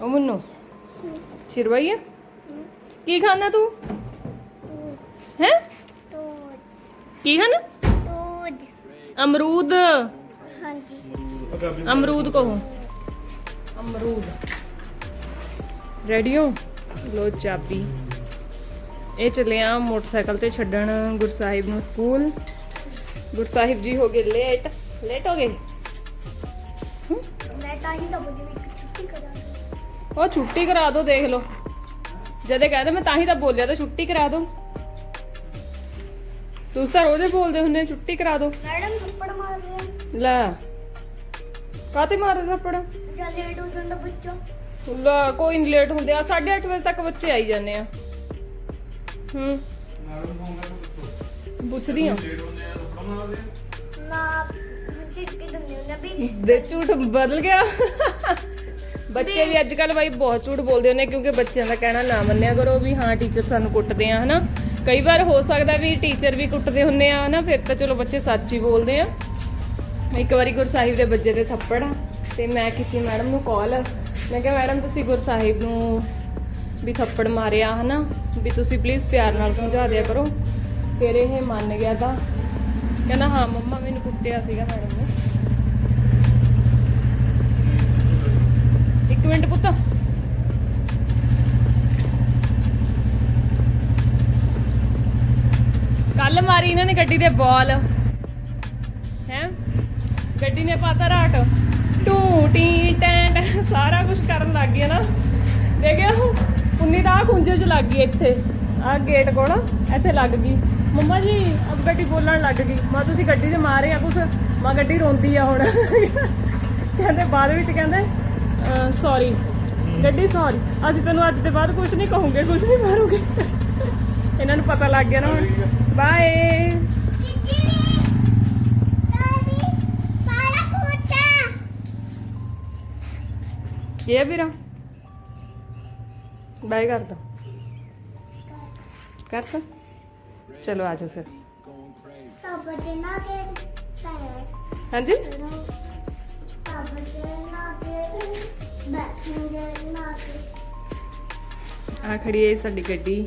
ਉਹ ਮੁੰਨੂ? ਸਿਰਵਾਈਆ? ਕੀ ਖਾਣਾ ਤੂੰ? ਹੈ? ਕੀ ਖਾਣਾ ਤੋਜ ਅਮਰੂਦ। ਹਾਂਜੀ ਅਮਰੂਦ ਕਹੋ। ਅਮਰੂਦ। ਰੈਡੀ ਹੋ? ਲੋ ਚਾਬੀ। ਇਹ ਚਲੇ ਆ ਮੋਟਰਸਾਈਕਲ ਤੇ ਛੱਡਣ ਗੁਰਸਾਹਿਬ ਨੂੰ ਸਕੂਲ। ਗੁਰਸਾਹਿਬ ਜੀ ਹੋ ਗਏ ਲੇਟ ਲੇਟ ਹੋ ਗਏ? ਮੈਂ ਤਾਂ ਹੀ ਤਾਂ ਬੁੱਝ ਉਹ ਛੁੱਟੀ ਕਰਾ ਦੋ ਦੇਖ ਲਓ। ਜਦੇ ਕਹਿੰਦੇ ਮੈਂ ਤਾਂ ਹੀ ਤਾਂ ਬੋਲਿਆ ਤਾਂ ਛੁੱਟੀ ਕਰਾ ਦਿਓ ਤੂੰ ਸਰ ਉਹਦੇ ਬੋਲਦੇ ਹੁੰਨੇ ਛੁੱਟੀ ਕਰਾ ਦਿਓ ਮੈਡਮ ਥੱਪੜ ਮਾਰ ਲੈ ਕਾਤੇ ਮਾਰ ਥੱਪੜ? ਜਾਂ ਕੋਈ ਨਹੀਂ ਲੇਟ ਹੁੰਦੇ ਆ 8:30 ਵਜੇ ਤੱਕ ਬੱਚੇ ਆਈ ਜਾਂਦੇ ਆ। ਹੂੰ। ਪੁੱਛਦੀ ਆ। ਨਾ ਝਿੜਕੀ ਦਿੰਦੇ ਹੁੰਦੇ ਵੀ ਦੇ ਝੂਠ ਬਦਲ ਗਿਆ। ਬੱਚੇ ਵੀ ਅੱਜ ਕੱਲ ਬਾਈ ਬਹੁਤ ਝੂਠ ਬੋਲਦੇ ਹੁੰਦੇ ਕਿਉਂਕਿ ਬੱਚਿਆਂ ਦਾ ਕਹਿਣਾ ਨਾ ਮੰਨਿਆ ਕਰੋ ਵੀ ਹਾਂ ਟੀਚਰ ਸਾਨੂੰ ਕੁੱਟਦੇ ਆ, ਹਨਾ? ਕਈ ਵਾਰ ਹੋ ਸਕਦਾ ਵੀ ਟੀਚਰ ਵੀ ਕੁੱਟਦੇ ਹੁੰਦੇ ਆ, ਹਨਾ? ਫਿਰ ਤਾਂ ਚਲੋ ਬੱਚੇ ਸੱਚ ਹੀ ਬੋਲਦੇ ਆ। ਇੱਕ ਵਾਰੀ ਗੁਰਸਾਹਿਬ ਦੇ ਬੱਜੇ 'ਤੇ ਥੱਪੜ ਆ, ਤੇ ਮੈਂ ਕੀਤੀ ਮੈਡਮ ਨੂੰ ਕਾਲ। ਮੈਂ ਕਿਹਾ, ਮੈਡਮ, ਤੁਸੀਂ ਗੁਰਸਾਹਿਬ ਨੂੰ ਵੀ ਥੱਪੜ ਮਾਰਿਆ, ਹਨਾ? ਵੀ ਤੁਸੀਂ ਪਲੀਜ਼ ਪਿਆਰ ਨਾਲ ਸਮਝਾ ਦਿਆ ਕਰੋ। ਫਿਰ ਇਹ ਮੰਨ ਗਿਆ ਤਾਂ। ਕਹਿੰਦਾ, ਹਾਂ, ਮੰਮਾ ਮੈਨੂੰ ਕੁੱਟਿਆ ਸੀਗਾ ਮੈਡਮ ਨੇ। ਮਿੰਟ ਪੁੱਤ। ਕੱਲ ਮਾਰੀ ਇਹਨਾਂ ਨੇ ਗੱਡੀ ਦੇ ਬਾਲ। ਹੈ? ਗੱਡੀ ਨੇ ਪਾਤਾ ਰਾਟ। ਟੂ, ਟੀ ਸਾਰਾ ਕੁਝ ਕਰਨ ਲੱਗ ਗਿਆ ਨਾ। ਦੇਖਿਆ? ਉਨੀ ਦਾ ਆਹ ਖੁੰਝੇ 'ਚ ਲੱਗ ਗਈ ਇੱਥੇ। ਆ ਗੇਟ ਕੋਲ ਇੱਥੇ ਲੱਗ ਗਈ। ਮੰਮਾ ਜੀ ਅਬ ਗੱਡੀ ਬੋਲਣ ਲੱਗ ਗਈ। ਮੈਂ ਤੁਸੀਂ ਗੱਡੀ 'ਚ ਮਾਰੇ ਆ ਕੁਛ? ਮੈਂ ਗੱਡੀ ਰੋਂਦੀ ਆ ਹੁਣ। ਕਹਿੰਦੇ ਬਾਅਦ ਵਿੱਚ ਕਹਿੰਦੇ ਸੌਰੀ ਗੱਡੀ ਸੌਰੀ ਅਸੀਂ ਤੈਨੂੰ ਅੱਜ ਦੇ ਬਾਅਦ ਕੁਝ ਨਹੀਂ ਕਹੂੰਗੇ ਕੁਝ ਨਹੀਂ ਮਾਰੂਗੇ। ਇਹਨਾਂ ਨੂੰ ਪਤਾ ਲੱਗ ਗਿਆ ਨਾ ਹੁਣ। ਬਾਏ ਇਹ ਵੀਰਾ? ਬਾਏ ਕਰ ਦੋ। ਕਰ ਦੋ। ਚਲੋ ਆਜੋ ਫਿਰ। ਤਾਂ ਬਜੇ ਕੇ ਹਾਂਜੀ? ਆ ਖੜੀ ਹੈ ਸਾਡੀ ਗੱਡੀ।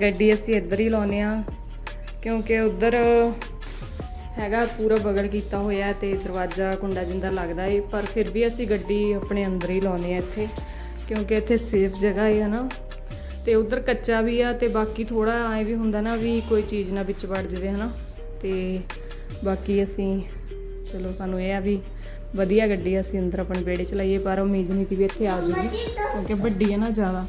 ਗੱਡੀ ਅਸੀਂ ਇੱਧਰ ਹੀ ਲਾਉਨੇ ਆ ਕਿਉਂਕਿ ਉੱਧਰ ਹੈਗਾ ਪੂਰਾ ਬਗਲ ਕੀਤਾ ਹੋਇਆ ਹੈ ਤੇ ਦਰਵਾਜ਼ਾ ਕੁੰਡਾ ਜਿੰਦਾ ਲੱਗਦਾ ਏ ਪਰ ਫਿਰ ਵੀ ਅਸੀਂ ਗੱਡੀ ਆਪਣੇ ਅੰਦਰ ਹੀ ਲਾਉਨੇ ਆ ਇੱਥੇ, ਕਿਉਂਕਿ ਇੱਥੇ ਸੇਫ ਜਗ੍ਹਾ ਹੈ ਨਾ ਤੇ ਉਧਰ ਕੱਚਾ ਵੀ ਆ ਤੇ ਬਾਕੀ ਥੋੜਾ ਐ ਵੀ ਹੁੰਦਾ ਨਾ ਵੀ ਕੋਈ ਚੀਜ਼ ਨਾ ਵਿੱਚ ਵੜ ਜਾਵੇ, ਹਨਾ। ਤੇ ਬਾਕੀ ਅਸੀਂ, ਚਲੋ ਸਾਨੂੰ ਇਹ ਆ ਵੀ ਵਧੀਆ ਗੱਡੀ ਅਸੀਂ ਅੰਦਰ ਆਪਣੇ ਬੇੜੇ ਚ ਲਾਈਏ, ਪਰ ਉਮੀਦ ਨਹੀਂ ਸੀ ਵੀ ਇੱਥੇ ਆ ਜੂਗੀ ਕਿਉਂਕਿ ਵੱਡੀ ਹੈ ਨਾ ਜ਼ਿਆਦਾ।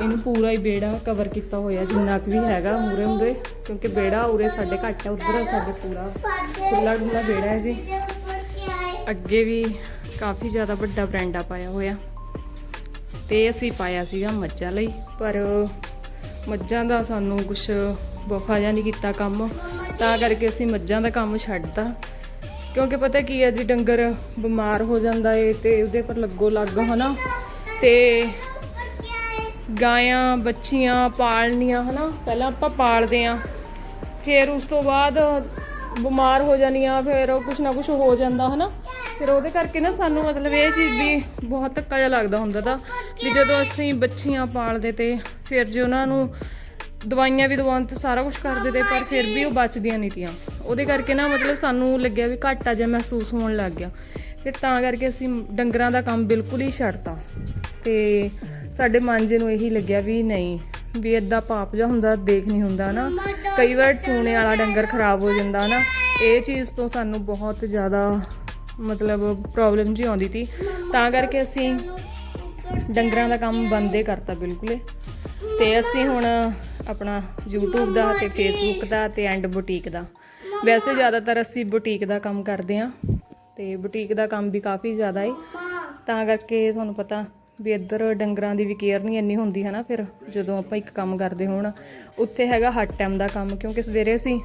ਇਹਨੂੰ ਪੂਰਾ ਹੀ ਬੇੜਾ ਕਵਰ ਕੀਤਾ ਹੋਇਆ, ਜਿੰਨਾ ਕੁ ਵੀ ਹੈਗਾ ਮੂਰੇ ਮੂਰੇ ਕਿਉਂਕਿ ਬੇੜਾ ਉਰੇ ਸਾਡੇ ਘੱਟ ਹੈ ਉੱਧਰ ਸਾਡੇ ਪੂਰਾ। ਖੁੱਲਾ ਡੁੱਲਾ ਬੇੜਾ ਹੈ ਜੀ। ਅੱਗੇ ਵੀ ਕਾਫੀ ਜ਼ਿਆਦਾ ਵੱਡਾ ਬ੍ਰੈਂਡਾ ਪਾਇਆ ਹੋਇਆ। ਤੇ ਅਸੀਂ ਪਾਇਆ ਸੀਗਾ ਮੱਝਾਂ ਲਈ, ਪਰ ਮੱਝਾਂ ਦਾ ਸਾਨੂੰ ਕੁਝ ਵਫਾ ਜਾਂ ਨਹੀਂ ਕੀਤਾ ਕੰਮ। ਤਾਂ ਕਰਕੇ ਅਸੀਂ ਮੱਝਾਂ ਦਾ ਕੰਮ ਛੱਡਤਾ। ਕਿਉਂਕਿ ਪਤਾ ਕੀ ਹੈ ਜੀ, ਡੰਗਰ ਬਿਮਾਰ ਹੋ ਜਾਂਦਾ ਏ ਤੇ ਉਹਦੇ ਪਰ ਲੱਗੋ ਲੱਗ, ਹਨਾ? ਤੇ ਗਾਇਆਂ, ਬੱਚੀਆਂ ਪਾਲਣੀਆਂ, ਹਨਾ? ਪਹਿਲਾਂ ਆਪਾਂ ਪਾਲਦੇ ਆਂ, ਫਿਰ ਉਸ ਤੋਂ ਬਾਅਦ ਬਿਮਾਰ ਹੋ ਜਾਣੀਆਂ ਫਿਰ ਉਹ ਕੁਛ ਨਾ ਕੁਛ ਹੋ ਜਾਂਦਾ, ਹਨਾ? ਫਿਰ ਉਹਦੇ ਕਰਕੇ ਨਾ ਸਾਨੂੰ ਮਤਲਬ ਇਹ ਚੀਜ਼ ਦੀ ਬਹੁਤ ਧੱਕਾ ਜਿਹਾ ਲੱਗਦਾ ਹੁੰਦਾ ਤਾਂ, ਵੀ ਜਦੋਂ ਅਸੀਂ ਬੱਚੀਆਂ ਪਾਲਦੇ ਤੇ ਫਿਰ ਜੇ ਉਹਨਾਂ ਨੂੰ ਦਵਾਈਆਂ ਵੀ ਦਵਾਉਣ ਤੇ ਸਾਰਾ ਕੁਝ ਕਰਦੇ ਤੇ ਪਰ ਫਿਰ ਵੀ ਉਹ ਬਚਦੀਆਂ ਨਹੀਂ ਤੀਆਂ ਉਹਦੇ ਕਰਕੇ ਨਾ ਮਤਲਬ ਸਾਨੂੰ ਲੱਗਿਆ ਵੀ ਘਾਟਾ ਜਿਹਾ ਮਹਿਸੂਸ ਹੋਣ ਲੱਗ ਗਿਆ। ਫਿਰ ਤਾਂ ਕਰਕੇ ਅਸੀਂ ਡੰਗਰਾਂ ਦਾ ਕੰਮ ਬਿਲਕੁਲ ਹੀ ਛੱਡਤਾ। ਤੇ ਸਾਡੇ ਮਨ ਜੇ ਨੂੰ ਇਹੀ ਲੱਗਿਆ ਵੀ ਨਹੀਂ ਵੀ ਏਦਾਂ ਪਾਪ ਜਿਹਾ ਹੁੰਦਾ ਦੇਖ ਨਹੀਂ ਹੁੰਦਾ ਨਾ। ਕਈ ਵਾਰ ਸੂਣੇ ਵਾਲਾ ਡੰਗਰ ਖਰਾਬ ਹੋ ਜਾਂਦਾ ਨਾ ਇਹ ਚੀਜ਼ ਤੋਂ ਸਾਨੂੰ ਬਹੁਤ ਜ਼ਿਆਦਾ ਮਤਲਬ ਪ੍ਰੋਬਲਮ ਜੀ ਆਉਂਦੀ ਸੀ ਤਾਂ ਕਰਕੇ ਅਸੀਂ ਡੰਗਰਾਂ ਦਾ ਕੰਮ ਬੰਦ ਕਰਤਾ ਬਿਲਕੁਲ ਹੀ। ਤੇ ਅਸੀਂ ਹੁਣ ਆਪਣਾ YouTube ਦਾ ਤੇ Facebook ਦਾ ਤੇ ਐਂਡ ਬੁਟੀਕ ਦਾ। ਵੈਸੇ ਜ਼ਿਆਦਾਤਰ ਅਸੀਂ ਬੁਟੀਕ ਦਾ ਕੰਮ ਕਰਦੇ ਆਂ ਤੇ ਬੁਟੀਕ ਦਾ ਕੰਮ ਵੀ ਕਾਫੀ ਜ਼ਿਆਦਾ ਹੈ ਤਾਂ ਕਰਕੇ ਤੁਹਾਨੂੰ ਪਤਾ ਵੀ ਇੱਧਰ ਡੰਗਰਾਂ ਦੀ ਵੀ ਕੇਅਰ ਨਹੀਂ ਇੰਨੀ ਹੁੰਦੀ ਹੈ ਨਾ ਫਿਰ ਜਦੋਂ ਆਪਾਂ ਇੱਕ ਕੰਮ ਕਰਦੇ ਹੋਣ, ਉੱਥੇ ਹੈਗਾ ਹੱਟ ਟਾਈਮ ਦਾ ਕੰਮ, ਕਿਉਂਕਿ ਸਵੇਰੇ ਅਸੀਂ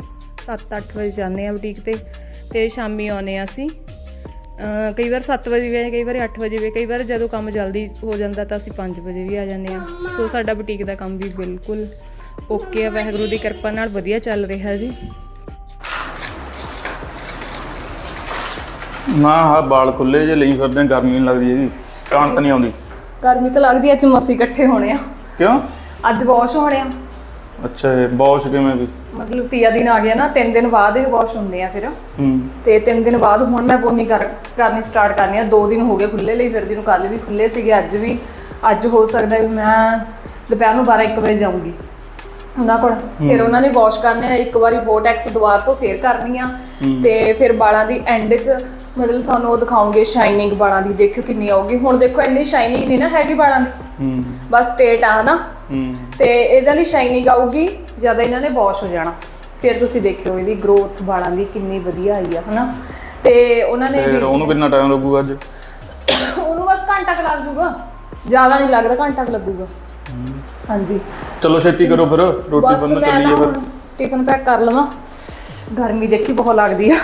7-8 ਵਜੇ ਜਾਂਦੇ ਆ ਬੁਟੀਕ ਤੇ ਤੇ ਸ਼ਾਮੀ ਆਉਨੇ ਆ ਅਸੀਂ। ਕਈ ਵਾਰ 7 ਵਜੇ ਵੀ ਕਈ ਵਾਰ 8 ਵਜੇ ਵੀ ਕਈ ਵਾਰ ਜਦੋਂ ਕੰਮ ਜਲਦੀ ਹੋ ਜਾਂਦਾ ਤਾਂ ਅਸੀਂ 5 ਵਜੇ ਵੀ ਆ ਜਾਂਦੇ ਆ ਸੋ ਸਾਡਾ ਬੁਟੀਕ ਦਾ ਕੰਮ ਵੀ ਬਿਲਕੁਲ ਓਕੇ ਆ ਵਾਹਿਗੁਰੂ ਦੀ ਕਿਰਪਾ ਨਾਲ ਵਧੀਆ ਚੱਲ ਰਿਹਾ ਜੀ। ਨਾ ਆਹ ਵਾਲ ਖੁੱਲੇ ਜੇ ਲਈ ਫਿਰਦੇ ਗਰਮੀ ਨਹੀਂ ਲੱਗਦੀ ਹੈਗੀ ਕਾਂਤ ਨਹੀਂ ਆਉਂਦੀ। ਗਰਮੀ ਤਾਂ ਲੱਗਦੀ ਅੱਜ ਮਸੀ ਇਕੱਠੇ ਹੋਣੇ ਆ। ਕਿਉਂ? ਅੱਜ ਵਾਸ਼ ਹੋਣੇ ਆ। ਅੱਛਾ ਇਹ ਬੌਸ਼ ਕਿਵੇਂ ਵੀ? ਮਤਲਬ ਤੀਆ ਦਿਨ ਆ ਗਿਆ ਨਾ ਤਿੰਨ ਦਿਨ ਬਾਅਦ ਇਹ ਵਾਸ਼ ਹੁੰਦੇ ਆ ਫਿਰ। ਹੂੰ। ਤੇ ਤਿੰਨ ਦਿਨ ਬਾਅਦ ਹੁਣ ਮੈਂ ਪੋਨੀ ਕਰ ਕਰਨੀ ਸਟਾਰਟ ਕਰਨੀ ਆ। ਦੋ ਦਿਨ ਹੋ ਗਏ ਖੁੱਲੇ ਲਈ ਫਿਰਦੀ ਨੂੰ ਕੱਲ ਵੀ ਖੁੱਲੇ ਸੀਗੇ ਅੱਜ ਵੀ। ਅੱਜ ਹੋ ਸਕਦਾ ਵੀ ਮੈਂ ਦੁਪਹਿਰ ਨੂੰ 12 1 ਵਜੇ ਜਾਊਂਗੀ। ਉਹਨਾਂ ਕੋਲ। ਫਿਰ ਉਹਨਾਂ ਨੇ ਵਾਸ਼ ਕਰਨੇ ਆ ਇੱਕ ਵਾਰੀ ਬੋਟੈਕਸ ਦੁਬਾਰ ਤੋਂ ਫੇਰ ਕਰਨੀ ਆ। ਤੇ ਫਿਰ ਵਾਲਾਂ ਦੀ ਐਂਡ 'ਚ ਮਤਲਬ ਤੁਹਾਨੂੰ ਉਹ ਦਿਖਾਉਂਗੇ ਸ਼ਾਈਨਿੰਗ ਵਾਲਾਂ ਦੀ ਦੇਖਿਓ ਕਿੰਨੀ ਆਊਗੀ। ਹੁਣ ਦੇਖੋ ਇੰਨੀ ਸ਼ਾਈਨਿੰਗ ਨਹੀਂ ਨਾ ਹੈਗੀ ਵਾਲਾਂ ਦੀ। ਹੂੰ। ਬਸ ਸਟੇਟ ਆ ਹਨਾ। ਹੂੰ। ਤੇ ਇਹਦੇ ਲਈ ਸ਼ਾਈਨਿੰਗ ਆਊਗੀ। ਜਦ ਇਹਨਾਂ ਨੇ ਵਾਸ਼ ਹੋ ਜਾਣਾ। ਫਿਰ ਤੁਸੀਂ ਦੇਖਿਓ ਇਹਦੀ ਗਰੋਥ ਵਾਲਾਂ ਦੀ ਕਿੰਨੀ ਵਧੀਆ ਆਈ ਆ ਹਨਾ? ਤੇ ਉਹਨਾਂ ਨੇ ਫਿਰ ਉਹਨੂੰ ਕਿੰਨਾ ਟਾਈਮ ਲੱਗੂਗਾ ਅੱਜ? ਉਹਨੂੰ ਬਸ ਘੰਟਾ ਕੁ ਲੱਗ ਜ਼ਿਆਦਾ ਨਹੀਂ ਲੱਗਦਾ ਘੰਟਾ ਕੁ ਲੱਗੂਗਾ। ਹਾਂਜੀ। ਚਲੋ ਛੇਤੀ ਕਰੋ ਫਿਰ ਰੋਟੀ ਮੈਂ ਨਾ ਚੱਲੀਏ ਫਿਰ। ਟਿਫਨ ਪੈਕ ਕਰ ਲਵਾਂ। ਗਰਮੀ ਦੇਖੀ ਬਹੁਤ ਲੱਗਦੀ ਆ।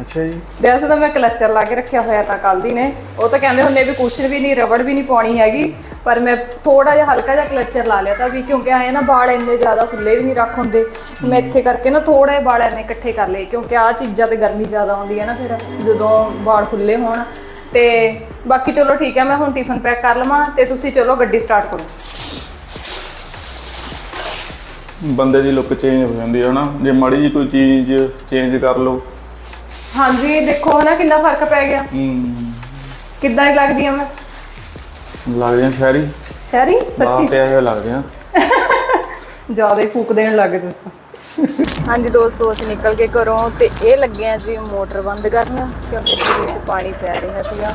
ਅੱਛਾ ਜੀ। ਵੈਸੇ ਤਾਂ ਮੈਂ ਕਲਚਰ ਲਾ ਕੇ ਰੱਖਿਆ ਹੋਇਆ ਤਾਂ ਕੱਲ ਦੀ ਨੇ। ਉਹ ਤਾਂ ਕਹਿੰਦੇ ਹੁੰਦੇ ਵੀ ਕੁਛ ਵੀ ਨਹੀਂ ਰਬੜ ਵੀ ਨਹੀਂ ਪਾਉਣੀ ਹੈਗੀ। ਪਰ ਮੈਂ ਥੋੜਾ ਜਿਹਾ ਹਲਕਾ ਜਿਹਾ ਕਲਚਰ ਲਾ ਲਿਆ ਤਾਂ ਵੀ ਕਿਉਂਕਿ ਆਏ ਨਾ ਵਾਲ ਇੰਨੇ ਜ਼ਿਆਦਾ ਖੁੱਲੇ ਵੀ ਨਹੀਂ ਰੱਖ ਹੁੰਦੇ। ਮੈਂ ਇੱਥੇ ਕਰਕੇ ਨਾ ਥੋੜੇ ਵਾਲ ਐਵੇਂ ਇਕੱਠੇ ਕਰ ਲਏ ਕਿਉਂਕਿ ਆਹ ਚੀਜ਼ਾਂ ਤੇ ਗਰਮੀ ਜ਼ਿਆਦਾ ਆਉਂਦੀ ਹੈ ਨਾ ਫਿਰ ਜਦੋਂ ਵਾਲ ਖੁੱਲੇ ਹੋਣ। ਤੇ ਬਾਕੀ ਚਲੋ ਠੀਕ ਹੈ ਮੈਂ ਹੁਣ ਟਿਫਨ ਪੈਕ ਕਰ ਲਵਾਂ ਤੇ ਤੁਸੀਂ ਚਲੋ ਗੱਡੀ ਸਟਾਰਟ ਕਰੋ। ਬੰਦੇ ਦੀ ਲੁੱਕ ਚੇਂਜ ਹੋ ਜਾਂਦੀ ਹੈ ਨਾ। ਜੇ ਮਾੜੀ ਜੀ ਕੋਈ ਚੀਜ਼ ਚੇਂਜ ਕਰ ਲਓ ਹਾਂਜੀ ਦੇਖੋ ਨਾ ਕਿੰਨਾ ਫ਼ਰਕ ਪੈ ਗਿਆ। ਹੂੰ। ਕਿੱਦਾਂ ਹੀ ਲੱਗਦੀ ਆ ਮੈਂ? ਲੱਗਦੇ ਆ ਸ਼ਹਿਰੀ। ਸ਼ਹਿਰੀ? ਬਾਹਰ ਸੱਚੀ? ਤੇ ਆਏ ਹੋਏ ਲੱਗਦੇ ਆ। ਜ਼ਿਆਦਾ ਹੀ ਫੂਕ ਦੇਣ ਲੱਗ ਗਏ ਤੁਸੀਂ ਤਾਂ ਹਾਂਜੀ ਦੋਸਤੋ ਅਸੀਂ ਨਿਕਲ ਕੇ ਘਰੋਂ ਤੇ ਇਹ ਲੱਗੇ ਆ ਜੀ ਮੋਟਰ ਬੰਦ ਕਰਨ ਕਿਉਂਕਿ ਇਹਦੇ ਵਿੱਚ ਪਾਣੀ ਪੈ ਰਿਹਾ ਸੀਗਾ।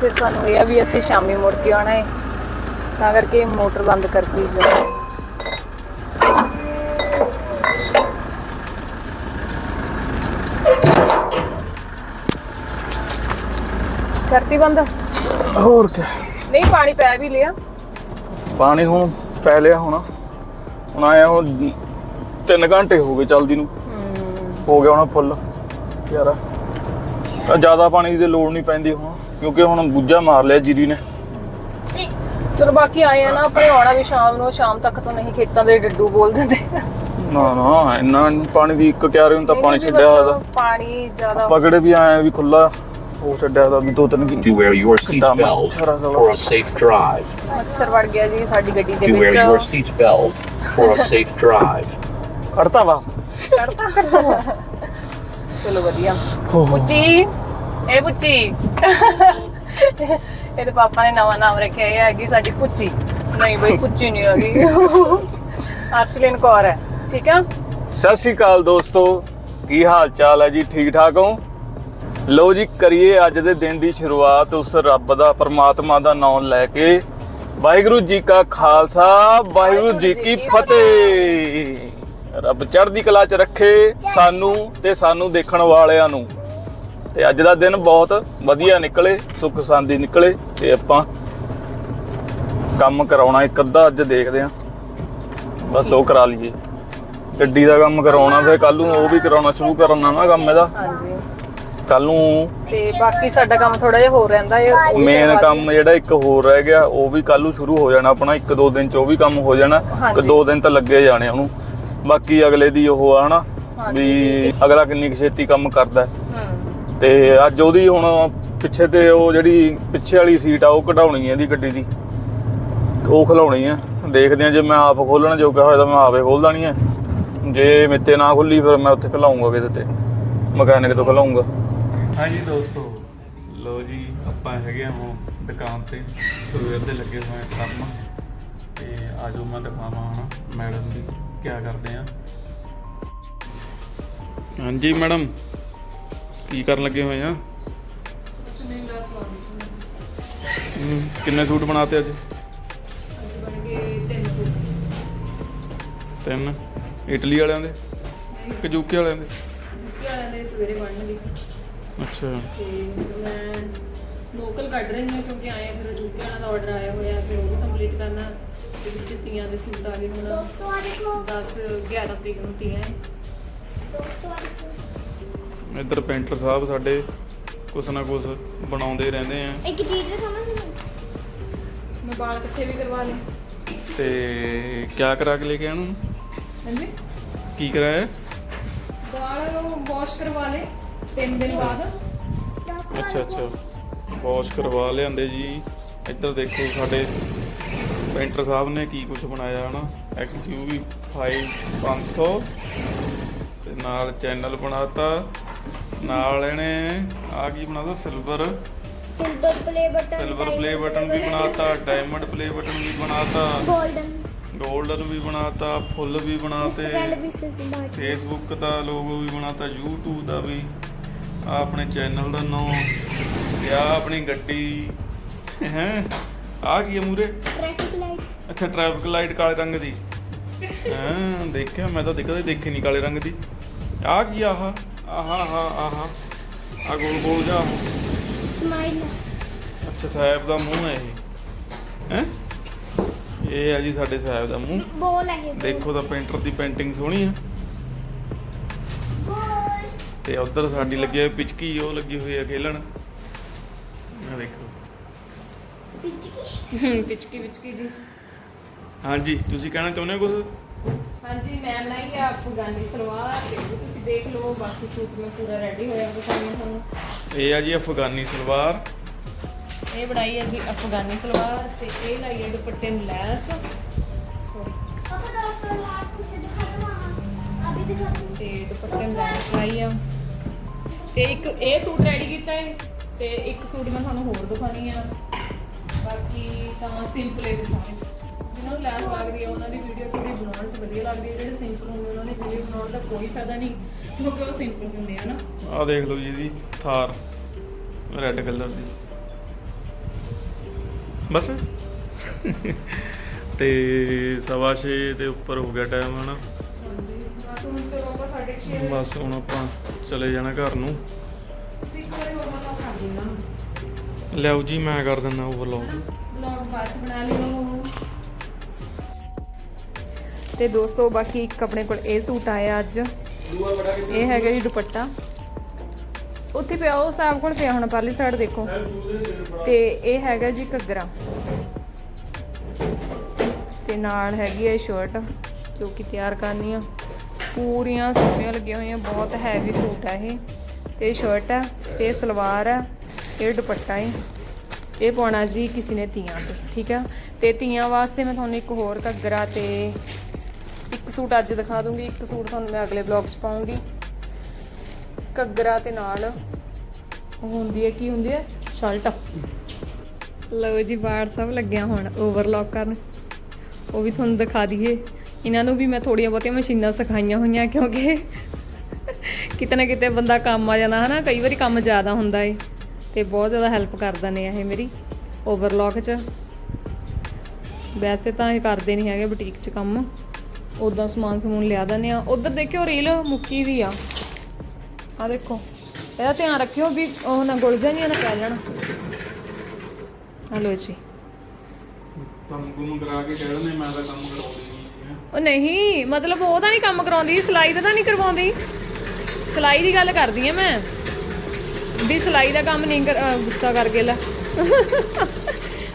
ਫਿਰ ਸਾਨੂੰ ਇਹ ਆ ਵੀ ਅਸੀਂ ਸ਼ਾਮੀ ਮੁੜ ਕੇ ਆਉਣਾ ਹੈ ਤਾਂ ਕਰਕੇ ਮੋਟਰ ਬੰਦ ਕਰਤੀ ਜੀ। ਕਰਤੀ ਬੰਦ? ਹੋਰ ਕੀ? ਨਹੀਂ ਪਾਣੀ ਪੈ ਵੀ ਲਿਆ। ਪਾਣੀ ਹੁਣ ਪੈ ਲਿਆ ਹੋਣਾ। ਹੁਣ ਆਇਆ ਹੁਣ 3 ਘੰਟੇ ਹੋ ਗਏ ਚੱਲਦੀ ਨੂੰ। ਹੋ। ਗਿਆ ਹੁਣ ਫੁੱਲ। ਯਾਰਾ। ਤਾਂ ਜ਼ਿਆਦਾ ਪਾਣੀ ਦੀ ਲੋੜ ਨਹੀਂ ਪੈਂਦੀ ਹੁਣ ਕਿਉਂਕਿ ਹੁਣ ਗੁੱਜਾ ਮਾਰ ਲਿਆ ਜੀਰੀ ਨੇ। ਚਲੋ ਬਾਕੀ ਆਏ ਆ ਨਾ ਆਪਣੇ ਆਉਣਾ ਵੀ ਸ਼ਾਮ ਨੂੰ ਸ਼ਾਮ ਤੱਕ ਤਾਂ ਨਹੀਂ ਖੇਤਾਂ ਦੇ ਡੱਡੂ ਬੋਲ ਦਿੰਦੇ। ਨਾ ਨਾ ਇੰਨਾ ਪਾਣੀ ਦੀ ਇੱਕ ਕਿਆਰੇ ਨੂੰ ਤਾਂ ਪਾਣੀ ਛੱਡਿਆ ਹੋਇਆ ਪਾਣੀ ਜ਼ਿਆਦਾ ਪਕੜੇ ਵੀ ਆਏ ਵੀ ਖੁੱਲਾ ਉਹ ਛੱਡਿਆ ਦਾ ਵੀ ਦੋ ਤਿੰਨ to ਕੀ wear your ਕਿੱਦਾਂ seatbelt ਮੱਛਰ ਆ for a safe drive. ਮੱਛਰ ਵੜ ਗਿਆ ਜੀ ਸਾਡੀ ਗੱਡੀ ਦੇ To wear ਵਿੱਚ। your seatbelt for a safe drive. ਕਰਤਾ ਵਾ। ਚਲੋ ਵਧੀਆ। ਹੋ। ਹੋ। ਪੁੱਚੀ। ਇਹ ਪੁੱਚੀ। ਇਹਦੇ ਪਾਪਾ ਨੇ ਨਵਾਂ ਨਾਮ ਰੱਖਿਆ ਇਹ ਹੈਗੀ ਸਾਡੀ ਪੁੱਚੀ। ਨਹੀਂ ਬਈ ਪੁੱਚੀ ਨਹੀਂ ਹੈਗੀ। ਅਰਸ਼ਲੀਨ ਕੌਰ ਹੈ। ਠੀਕ ਆ? ਸਤਿ ਸ਼੍ਰੀ ਅਕਾਲ ਦੋਸਤੋ। ਕੀ ਹਾਲ ਚਾਲ ਹੈ ਜੀ? ਠੀਕ ਠਾਕ ਹੋ? ਲੋ ਜੀ ਕਰੀਏ ਅੱਜ ਦੇ ਦਿਨ ਦੀ ਸ਼ੁਰੂਆਤ ਉਸ ਰੱਬ ਦਾ ਪਰਮਾਤਮਾ ਦਾ ਨਾਮ ਲੈ ਕੇ। ਵਾਹਿਗੁਰੂ ਜੀ ਕਾ ਖਾਲਸਾ ਵਾਹਿਗੁਰੂ ਜੀ ਕੀ ਫਤਿਹ। ਰੱਬ ਚੜ੍ਹਦੀ ਕਲਾ 'ਚ ਰੱਖੇ ਸਾਨੂੰ ਤੇ ਸਾਨੂੰ ਦੇਖਣ ਵਾਲਿਆਂ ਨੂੰ। ਤੇ ਅੱਜ ਦਾ ਦਿਨ ਬਹੁਤ ਵਧੀਆ ਨਿਕਲੇ ਸੁੱਖ ਸ਼ਾਂਤੀ ਨਿਕਲੇ ਤੇ ਆਪਾਂ ਕੰਮ ਕਰਾਉਣਾ ਇੱਕ ਅੱਧਾ ਅੱਜ ਦੇਖਦੇ ਆਂ ਬਸ ਉਹ ਕਰਾ ਲਈਏ। ਗੱਡੀ ਦਾ ਕੰਮ ਕਰਾਉਣਾ ਫਿਰ ਕੱਲ ਨੂੰ ਉਹ ਵੀ ਕਰਾਉਣਾ ਸ਼ੁਰੂ ਕਰਨਾ ਨਾ ਕੰਮ ਇਹਦਾ। ਹਾਂਜੀ। ਕੱਲ ਨੂੰ ਤੇ ਬਾਕੀ ਸਾਡਾ ਕੰਮ ਥੋੜਾ ਜਿਹਾ ਹੋਰ ਰਹਿੰਦਾ ਹੈ ਉਹ ਮੇਨ ਕਰਵਾ ਕੰਮ ਜਿਹੜਾ ਇੱਕ ਹੋਰ ਰਹਿ ਗਿਆ ਉਹ ਵੀ ਕੱਲ ਨੂੰ ਸ਼ੁਰੂ ਹੋ ਜਾਣਾ ਆਪਣਾ ਇੱਕ ਦੋ ਦਿਨ ਚ ਉਹ ਵੀ ਕੰਮ ਹੋ ਜਾਣਾ ਹਾਂਜੀ। ਕਿ ਦੋ ਦਿਨ ਤਾਂ ਲੱਗੇ ਜਾਣੇ ਉਹਨੂੰ। ਬਾਕੀ ਅਗਲੇ ਦੀ ਉਹ ਆ ਹਨਾ ਹਾਂਜੀ, ਵੀ ਅਗਲਾ ਕਿੰਨੀ ਕੁ ਛੇਤੀ ਕੰਮ ਕਰਦਾ ਹੈ। ਹੂੰ। ਤੇ ਅੱਜ ਉਹਦੀ ਹੁਣ ਪਿੱਛੇ ਤੇ ਉਹ ਜਿਹੜੀ ਪਿੱਛੇ ਵਾਲੀ ਸੀਟ ਆ ਉਹ ਕਢਾਉਣੀ ਹੈ ਇਹਦੀ ਗੱਡੀ ਦੀ। ਉਹ ਖਲਾਉਣੀ ਆ ਦੇਖਦੇ ਆ ਜੇ ਮੈਂ ਆਪ ਖੋਲਣ ਜੋਗਾ ਹੋਇਆ ਤਾਂ ਮੈਂ ਆਪੇ ਖੋਲ ਦੇਣੀ ਹੈ। ਜੇ ਮੇਤੇ ਨਾ ਖੁੱਲੀ ਫਿਰ ਮੈਂ ਉੱਥੇ ਖਲਾਉਂਗਾ ਕਿਤੇ ਤੇ। ਮਕੈਨਿਕ ਤੋਂ ਖਲਾਉਂਗਾ ਹਾਂਜੀ ਦੋਸਤੋ ਲੋ ਜੀ ਆਪਾਂ ਹੈਗੇ ਆ ਹੁਣ ਦੁਕਾਨ ਤੇ। ਸਵੇਰ ਦੇ ਲੱਗੇ ਹੋਏ ਕੰਮ। ਤੇ ਆਜੋ ਮੈਂ ਦਿਖਾਵਾਂ ਹਣਾ ਮੈਡਮ ਦੀ ਕੀ ਕਰਦੇ ਆ। ਹਾਂਜੀ ਮੈਡਮ ਕੀ ਕਰਨ ਲੱਗੇ ਹੋਏ ਆ? ਹਮ, ਕਿੰਨੇ ਸੂਟ ਬਣਾਤੇ ਅੱਜ? ਤਿੰਨ ਇਟਲੀ ਵਾਲਿਆਂ ਦੇ? ਕਿ ਯੂਕੇ ਵਾਲਿਆਂ ਦੇ? ਵਾਲਿਆਂ ਦੇ ਸਵੇਰੇ ਬਣਨਗੇ। ਅੱਛਾ। ਤੇ ਮੈਂ ਲੋਕਲ ਕੱਢ ਰਹੀ ਹਾਂ ਕਿਉਂਕਿ ਆਏ ਫਿਰ ਜੁੱਤੀ ਵਾਲਾ ਦਾ ਆਰਡਰ ਆਇਆ ਹੋਇਆ ਫਿਰ ਉਹ ਵੀ ਕੰਪਲੀਟ ਕਰਨਾ। ਤੇ ਵਿੱਚ ਤੀਆਂ ਦੇ ਸੂਟ ਆ ਗਏ ਹੁਣ। 10 11 ਤਰੀਕ ਨੂੰ ਤੀਆਂ ਹੈ ਇੱਧਰ ਪੇਂਟਰ ਸਾਹਿਬ ਸਾਡੇ ਕੁਛ ਨਾ ਕੁਛ ਬਣਾਉਂਦੇ ਰਹਿੰਦੇ ਆ। ਇੱਕ ਚੀਜ਼ ਦਾ ਸਮਝ ਨਹੀਂ ਮੈਂ ਵਾਲ ਇਕੱਠੇ ਵੀ ਕਰਵਾ ਲਏ। ਤੇ ਕਿਆ ਕਰਾ ਕੇ ਲੈ ਕੇ ਆਣ ਹਾਂਜੀ? ਕੀ ਕਰਾਇਆ? ਵਾਲ ਵਾਸ਼ ਕਰਵਾ ਲਏ। ਬਾਅਦ। ਅੱਛਾ ਅੱਛਾ। ਵਾਸ਼ ਕਰਵਾ ਲਿਆਂਦੇ ਜੀ। ਇੱਧਰ ਦੇਖੋ ਸਾਡੇ ਪੇਂਟਰ ਸਾਹਿਬ ਨੇ ਕੀ ਕੁਝ ਬਣਾਇਆ ਹੈ ਨਾ ਐਕਸ ਹਨਾ XUV 5500 ਤੇ ਨਾਲ ਚੈਨਲ ਬਣਾਤਾ। ਨਾਲ ਇਹਨੇ ਆ ਕੀ ਬਣਾਤਾ? Silver silver play button silver play button ਵੀ ਬਣਾਤਾ ਡਾਇਮੰਡ ਪਲੇ ਬਟਨ ਵੀ ਬਣਾਤਾ। ਗੋਲਡਨ ਗੋਲਡਨ ਵੀ ਬਣਾਤਾ ਫੁੱਲ ਵੀ ਬਣਾਤੇ। ਰੈਡ ਫੇਸਬੁੱਕ ਦਾ ਲੋਗੋ ਵੀ ਬਣਾਤਾ YouTube ਦਾ ਵੀ। ਆ ਆਪਣੇ ਚੈਨਲ ਦਾ ਨਾਮ ਤੇ ਆ ਆਪਣੀ ਗੱਡੀ ਹੈ? ਆ ਕੀ ਹੈ ਮੂਰੇ? ਟ੍ਰੈਫਿਕ ਲਾਈਟ ਅੱਛਾ ਟ੍ਰੈਫਿਕ ਲਾਈਟ ਕਾਲੇ ਰੰਗ ਦੀ। ਹਾਂ ਦੇਖਿਆ ਮੈਂ ਤਾਂ ਦੇਖਦਾ ਦੇਖੀ ਨਹੀਂ ਕਾਲੇ ਰੰਗ ਦੀ। ਆ ਕੀ ਆਹ? ਆਹਾ ਆਹਾ ਆਹਾ ਆ ਗੋਲ ਗੋਲ ਜਾ ਸਮਾਈਲ ਅੱਛਾ ਸਾਹਿਬ ਦਾ ਮੂੰਹ ਹੈ ਇਹ। ਹੈ? ਇਹ ਹੈ ਜੀ ਸਾਡੇ ਸਾਹਿਬ ਦਾ ਮੂੰਹ। ਬੋਲ ਹੈ ਦੇਖੋ ਤਾਂ ਪੇਂਟਰ ਦੀ ਪੇਂਟਿੰਗ ਸੋਹਣੀ ਆ। ਤੇ ਉਧਰ ਸਾਡੀ ਲੱਗੀ ਹੋਈ ਪਿਚਕੀ ਉਹ ਲੱਗੀ ਹੋਈ ਹੈ ਖੇਲਣ। ਆ ਦੇਖੋ। ਪਿਚਕੀ? ਪਿਚਕੀ ਪਿਚਕੀ ਜੀ। ਹਾਂਜੀ ਤੁਸੀਂ ਕਹਿਣਾ ਚਾਹੁੰਦੇ ਹੋ ਕੁਝ ਹਾਂਜੀ ਮੈਂ ਬਣਾਈ ਆ ਅਫਗਾਨੀ ਸਲਵਾਰ ਤੇ ਤੁਸੀਂ ਦੇਖ ਲਓ ਬਾਕੀ ਸੂਟ ਮੈਂ ਪੂਰਾ ਰੈਡੀ ਹੋਇਆ ਦਿਖਾਉਂਦੀ ਤੁਹਾਨੂੰ। ਇਹ ਆ ਜੀ ਅਫਗਾਨੀ ਸਲਵਾਰ। ਇਹ ਬਣਾਈ ਹੈ ਜੀ ਅਫਗਾਨੀ ਸਲਵਾਰ ਤੇ ਇਹ ਲਾਈ ਹੈ ਦੁਪੱਟੇ ਨੂੰ ਲੈਸ। ਸੋਰੀ ਪਾਪਾ ਦਾ ਸਲਵਾਰ ਕੁਝ ਦਿਖਾ ਦਵਾਂ ਅਭੀ ਦਿਖਾ ਤੇ ਦੁਪੱਟੇ ਨੂੰ ਲੈਸ ਆ। ਤੇ ਇੱਕ ਇਹ ਸੂਟ ਰੈਡੀ ਕੀਤਾ ਹੈ ਤੇ ਇੱਕ ਸੂਟ ਮੈਂ ਤੁਹਾਨੂੰ ਹੋਰ ਦਿਖਾਣੀ ਆ। ਬਾਕੀ ਤਾਂ ਸਿੰਪਲ ਹੈ ਸਾਰੇ ਜਿਹਨਾਂ ਨੂੰ ਲੈਸ ਲੱਗਦੀ ਹੈ ਉਹਨਾਂ ਦੀ ਵੀਡੀਓ ਥੋੜੀ ਬਣਾਉਣ 'ਚ ਵਧੀਆ ਲੱਗਦੀ ਹੈ ਜਿਹੜੇ ਸਿੰਪਲ ਹੁੰਦੇ ਉਹਨਾਂ ਦੀ ਵੀਡੀਓ ਬਣਾਉਣ ਦਾ ਕੋਈ ਫਾਇਦਾ ਨਹੀਂ, ਕਿਉਂਕਿ ਉਹ ਸਿੰਪਲ ਹੁੰਦੇ ਆ ਨਾ। ਆ ਦੇਖ ਲਓ ਜੀ ਇਹਦੀ ਥਾਰ ਰੈੱਡ ਕਲਰ ਦੀ। ਬਸ। ਤੇ ਸਵਾ ਛੇ ਦੇ ਉੱਪਰ ਹੋ ਗਿਆ ਟਾਈਮ ਹਨਾ। ਬਸ ਹੁਣ ਆਪਾਂ ਚਲੇ ਜਾਣਾ ਘਰ ਨੂੰ। ਤੁਸੀਂ ਜੀ, ਮੈਂ ਕਰ ਦਿੰਦਾ ਓਵਰਲੋਡ ਵਲੌਗ ਬਾਅਦ ਚ ਬਣਾ ਲਿਓ ਤੇ ਦੋਸਤੋ, ਬਾਕੀ ਇੱਕ ਆਪਣੇ ਕੋਲ ਇਹ ਸੂਟ ਆਇਆ ਅੱਜ। ਇਹ ਹੈਗਾ ਜੀ ਦੁਪੱਟਾ। ਉੱਥੇ ਪਿਆ, ਉਹ ਸਾਹਿਬ ਕੋਲ ਪਿਆ, ਹੁਣ ਪਰਲੀ ਸਾਈਡ ਦੇਖੋ। ਤੇ ਇਹ ਹੈਗਾ ਜੀ ਘੱਗਰਾ। ਤੇ ਨਾਲ ਹੈਗੀ ਹੈ ਸ਼ਰਟ ਜੋ ਕਿ ਤਿਆਰ ਕਰਨੀ ਆ। ਪੂਰੀਆਂ ਸੂਟੀਆਂ ਲੱਗੀਆਂ ਹੋਈਆਂ, ਬਹੁਤ ਹੈਵੀ ਸੂਟ ਹੈ ਇਹ। ਤੇ ਸ਼ਰਟ ਹੈ ਤੇ ਸਲਵਾਰ ਹੈ ਇਹ ਦੁਪੱਟਾ ਹੈ ਇਹ ਪਾਉਣਾ ਜੀ ਕਿਸੇ ਨੇ ਤੀਆਂ ਤੇ, ਠੀਕ ਆ? ਤੇ ਤੀਆਂ ਵਾਸਤੇ ਮੈਂ ਤੁਹਾਨੂੰ ਇੱਕ ਹੋਰ ਘੱਗਰਾ ਤੇ ਇੱਕ ਸੂਟ ਅੱਜ ਦਿਖਾ ਦੂੰਗੀ। ਇੱਕ ਸੂਟ ਤੁਹਾਨੂੰ ਮੈਂ ਅਗਲੇ ਵਲੌਗ 'ਚ ਪਾਉਂਗੀ। ਘੱਗਰਾ ਤੇ ਨਾਲ ਉਹ ਹੁੰਦੀ ਹੈ ਕੀ ਹੁੰਦੀ ਹੈ ਸ਼ਰਟ। ਲਓ ਜੀ ਬਾਹਰ ਸਭ ਲੱਗਿਆ ਹੁਣ ਓਵਰਲੌਕ ਕਰਨ। ਉਹ ਵੀ ਤੁਹਾਨੂੰ ਦਿਖਾ ਦਈਏ। ਇਹਨਾਂ ਨੂੰ ਵੀ ਮੈਂ ਥੋੜੀਆਂ ਬਹੁਤੀਆਂ ਮਸ਼ੀਨਾਂ ਸਿਖਾਈਆਂ ਹੋਈਆਂ, ਕਿਉਂਕਿ ਕਿਤੇ ਨਾ ਕਿਤੇ ਬੰਦਾ ਕੰਮ ਆ ਜਾਂਦਾ ਹਨਾ, ਕਈ ਵਾਰੀ ਕੰਮ ਜ਼ਿਆਦਾ ਹੁੰਦਾ ਏ, ਤੇ ਬਹੁਤ ਜ਼ਿਆਦਾ ਹੈਲਪ ਕਰਦਾ ਨੇ ਇਹ ਮੇਰੀ ਓਵਰਲੌਕ 'ਚ। ਵੈਸੇ ਤਾਂ ਇਹ ਕਰਦੇ ਨਹੀਂ ਹੈਗੇ ਬੁਟੀਕ 'ਚ ਕੰਮ ਉਦਾਂ ਸਮਾਨ ਸਮੂਨ ਲਿਆ ਦਿੰਦੇ ਆ। ਉਧਰ ਦੇਖਿਓ ਰੀਲ ਮੁੱਕੀ ਵੀ ਆ। ਆ ਦੇਖੋ, ਇਹਦਾ ਧਿਆਨ ਰੱਖਿਓ ਵੀ ਉਹ ਨਾ ਗੁਲ ਜਾਣੀਆਂ ਨਾ ਪੈ ਜਾਣ। ਹਲੋ ਜੀ। ਕੰਮ ਕੁਮ ਕਰਾ ਕੇ ਕਹਿ ਦਿੰਦੇ ਮੈਂ ਤਾਂ ਕੰਮ ਕਰਾਉਂਦੀ ਉਹ ਨਹੀਂ, ਮਤਲਬ ਉਹ ਤਾਂ ਨਹੀਂ ਕੰਮ ਕਰਾਉਂਦੀ, ਸਿਲਾਈ ਦਾ ਤਾਂ ਨਹੀਂ ਕਰਵਾਉਂਦੀ। ਸਿਲਾਈ ਦੀ ਗੱਲ ਕਰਦੀ ਆ ਮੈਂ। ਵੀ ਸਿਲਾਈ ਦਾ ਕੰਮ ਨਹੀਂ ਕਰ ਗੁੱਸਾ ਕਰਕੇ ਲੈ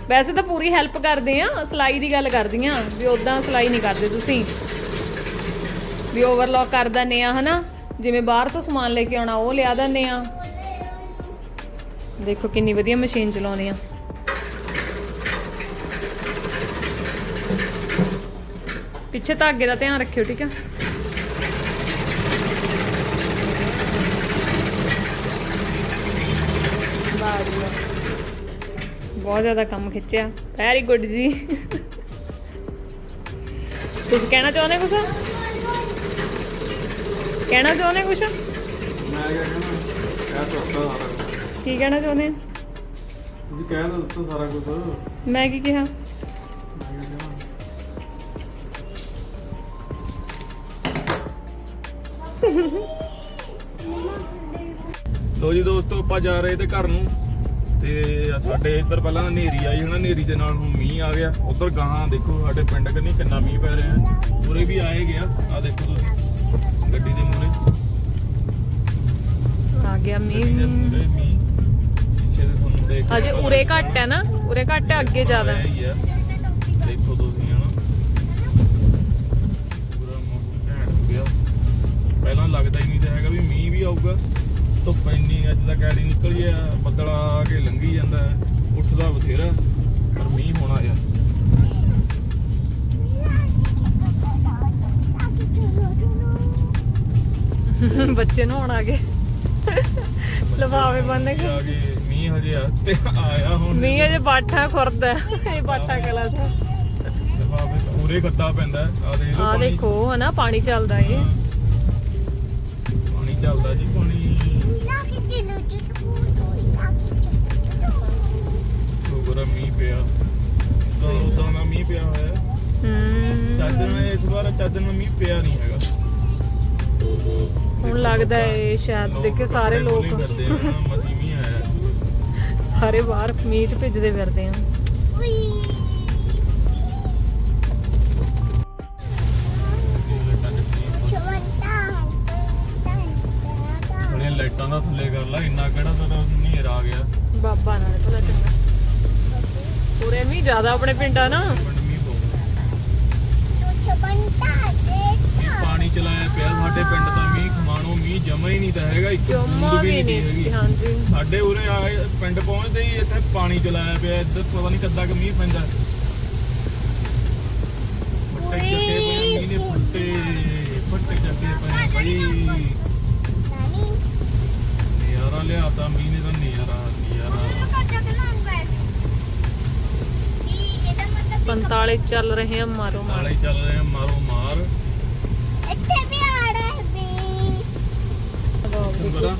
ਵੈਸੇ ਤਾਂ ਪੂਰੀ ਹੈਲਪ ਕਰਦੇ ਆ, ਸਿਲਾਈ ਦੀ ਗੱਲ ਕਰਦੀ ਆ, ਵੀ ਉਦਾਂ ਸਿਲਾਈ ਨਹੀਂ ਕਰਦੇ ਤੁਸੀਂ। ਵੀ ਓਵਰਲੌਕ ਕਰ ਦਿੰਦੇ ਆ, ਹਨਾ? ਜਿਵੇਂ ਬਾਹਰ ਤੋਂ ਸਮਾਨ ਲੈ ਕੇ ਆਉਣਾ, ਉਹ ਲਿਆ ਦਿੰਦੇ ਆ। ਦੇਖੋ ਕਿੰਨੀ ਵਧੀਆ ਮਸ਼ੀਨ ਚਲਾਉਣੀ ਆ। ਪਿੱਛੇ ਧਾਗੇ ਦਾ ਧਿਆਨ ਰੱਖਿਓ ਠੀਕ ਵਾਹ। ਬਹੁਤ ਜ਼ਿਆਦਾ ਕੰਮ ਖਿੱਚਿਆ ਵੈਰੀ ਗੁੱਡ ਜੀ ਤੁਸੀਂ ਕਹਿਣਾ ਚਾਹੁੰਦੇ ਕੁਛ ਕਹਿਣਾ ਚਾਹੁੰਦੇ ਕੁਛ ਮੈਂ ਕਿਹਾ ਕਹਿਣਾ। ਕੀ ਕਹਿਣਾ ਚਾਹੁੰਦੇ? ਤੁਸੀਂ ਕਹਿ ਦਿੱਤਾ ਸਾਰਾ ਕੁਝ ਮੈਂ ਕੀ ਕਿਹਾ ਦੋਸਤੋ ਆਪਾਂ ਜਾ ਰਹੇ ਤੇ ਘਰ ਨੂੰ। ਤੇ ਸਾਡੇ ਇੱਧਰ ਪਹਿਲਾਂ ਹਨੇਰੀ ਆਈ ਹਨਾ ਹਨੇਰੀ ਦੇ ਨਾਲ ਹੁਣ ਮੀਂਹ ਆ ਗਿਆ। ਉਧਰ ਗਾਹਾਂ ਦੇਖੋ ਸਾਡੇ ਪਿੰਡ ਕੰਨੀ ਕਿੰਨਾ ਮੀਂਹ ਪੈ ਰਿਹਾ ਪੂਰੇ ਵੀ ਆਏ ਗਿਆ। ਆ ਦੇਖੋ ਤੁਸੀਂ ਗੱਡੀ ਦੇ ਮੂਹਰੇ। ਆ ਗਿਆ ਮੀਂਹ। ਅਜੇ ਉਰੇ ਘੱਟ ਹੈ ਨਾ? ਉਰੇ ਘੱਟ ਹੈ ਅੱਗੇ ਜ਼ਿਆਦਾ। ਹੈ। ਹੀ। ਦੇਖੋ ਤੁਸੀਂ ਹਨਾ। ਪੂਰਾ ਮੌਸਮ ਘੈਂਟ ਹੋ ਗਿਆ। ਪਹਿਲਾਂ ਲੱਗਦਾ ਹੀ ਨਹੀਂ ਤਾਂ ਹੈਗਾ ਵੀ ਮੀਂਹ ਵੀ ਆਊਗਾ। ਧੁੱਪ ਇੰਨੀ ਅੱਜ ਦਾ ਕੈੜੀ ਨਿਕਲੀ ਆ ਬੱਦਲ ਆ ਕੇ ਲੰਗੀ ਜਾਂਦਾ ਉੱਠਦਾ ਬਥੇਰਾ ਪਰ ਮੀਂਹ ਹੋਣਾ ਆ। ਬੱਚੇ ਨੂੰ ਆਉਣ ਆ ਗਏ। ਲਵਾਵੇ ਬੰਨ ਕੇ ਆ ਗਏ ਮੀਂਹ ਹਜੇ ਆ ਤੇ ਆਇਆ ਹੁਣ। ਮੀਂਹ ਹਜੇ ਬਾਠਾ ਖੁਰਦਾ ਇਹ ਬਾਠਾ ਕਲਾ ਸਾ ਲਵਾਵੇ ਪੂਰੇ ਖੱਤਾ ਪੈਂਦਾ ਆ ਦੇਖ ਆ ਦੇਖੋ ਹਨਾ ਪਾਣੀ ਚੱਲਦਾ ਏ ਪਾਣੀ ਚੱਲਦਾ ਜੀ ਪਾਣੀ ਚਲੋ ਮੀਂਹ ਪਿਆ। ਤਾਂ ਉਦਾਂ ਦਾ ਮੀਂਹ ਪਿਆ ਹੋਇਆ ਹੂੰ। ਚੱਜ ਨਾਲ ਇਸ ਵਾਰ ਚੱਜ ਨਾਲ ਮੀਂਹ ਪਿਆ ਨਹੀਂ ਹੈਗਾ। ਹੁਣ ਲੱਗਦਾ ਏ ਸ਼ਾਇਦ ਦੇਖਿਓ ਸਾਰੇ ਲੋਕ। ਮਸੀ ਮੀਂਹ ਆਇਆ। ਸਾਰੇ ਬਾਹਰ ਮੀਂਹ ਚ ਭਿੱਜਦੇ ਫਿਰਦੇ ਆ। ਲਾਈਟਾਂ ਦਾ ਥੱਲੇ ਕਰ ਲਾ ਇੰਨਾ ਕਿਹੜਾ ਤੇਰਾ ਹਨੇਰ ਆ ਗਿਆ। ਬਾਬਾ ਨਾਲ ਭਲਾ ਚੰਗਾ। ਪੂਰੇ ਮੀਂਹ ਜ਼ਿਆਦਾ ਆਪਣੇ ਪਿੰਡਾਂ ਨਾ। ਪਿੰਡ ਮੀਂਹ ਪਊ ਪਾਣੀ ਚਲਾਇਆ ਪਿਆ ਸਾਡੇ ਪਿੰਡ ਤਾਂ ਮੀਂਹ ਖਮਾਣੋ ਮੀਂਹ ਜਮਾ ਹੀ ਨਹੀਂ ਤਾਂ ਹੈਗਾ ਇੱਕ ਜਮਾ ਬੂੰਦ ਵੀ ਨਹੀਂ ਹਾਂਜੀ। ਸਾਡੇ ਉਰੇ ਆਏ ਪਿੰਡ ਪਹੁੰਚਦੇ ਹੀ ਇੱਥੇ ਪਾਣੀ ਚਲਾਇਆ ਪਿਆ ਇੱਧਰ ਪਤਾ ਨਹੀਂ ਕਿੱਦਾਂ ਕਿ ਮੀਂਹ ਪੈਂਦਾ। ਫੱਟੇ ਚੱਕੇ ਪਏ ਮੀਂਹ ਨੇ ਫੱਟੇ ਫੱਟੇ ਚੱਕੇ ਪਏ ਬਈ। ਨਿਆਰਾ ਲਿਆਤਾ ਮੀਂਹ ਨੇ ਤਾਂ ਨਿਆਰਾ ਨਿਆਰਾ 45 ਚੱਲ ਰਹੇ ਆ ਮਾਰੋ ਮਾਰ। ਨਾਲੇ ਚੱਲ ਰਹੇ ਆ ਮਾਰੋ ਮਾਰ। ਇੱਥੇ ਵੀ ਆ ਰਿਹਾ ਵੀ। ਬੜਾ